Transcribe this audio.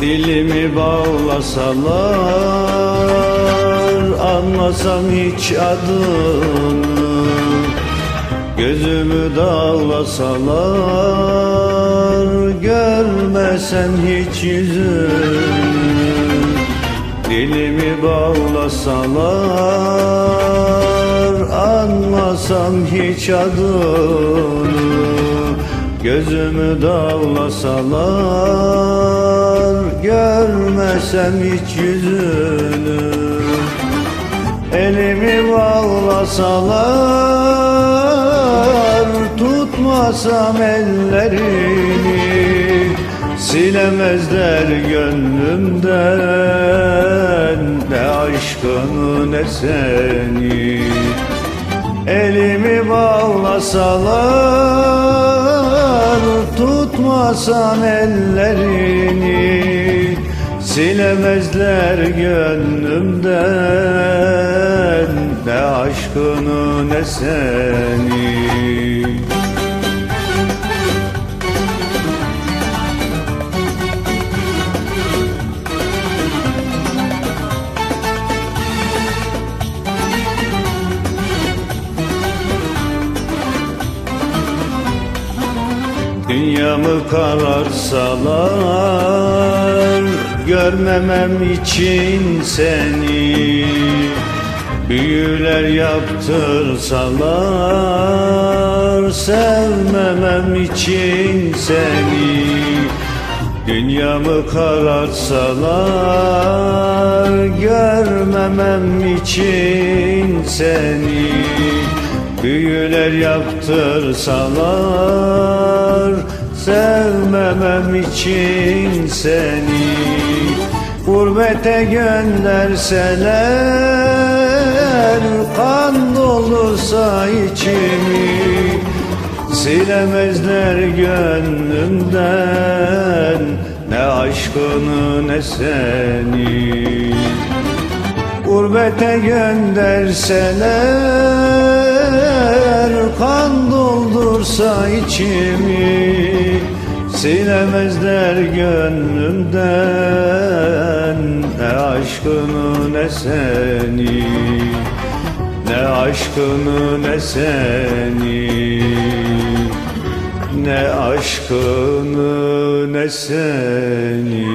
Dilimi bağlasalar Anlasam hiç adını. Gözümü dağlasalar Görmesem hiç yüzünü. Dilimi bağlasalar Anlasam hiç adını Gözümü dağlasalar Görmesem hiç yüzünü. Elimi bağlasalar Tutmasam ellerini. Silemezler gönlümden Ne aşkını ne seni. Elimi bağlasalar Tutmasam ellerini Silemezler gönlümden. Ne aşkını ne seni Dünyamı kararsalar Görmemem için seni. Büyüler yaptırsalar Sevmemem için seni. Dünyamı kararsalar Görmemem için seni Büyüler yaptırsalar Sevmemem için seni. Gurbete gönderseler Kan dolursa içimi. Silemezler gönlümden Ne aşkını ne seni. Gurbete gönderseler Kan doldursa içimi Silemezler gönlümden. Ne aşkını ne seni Ne aşkını ne seni. Ne aşkını ne seni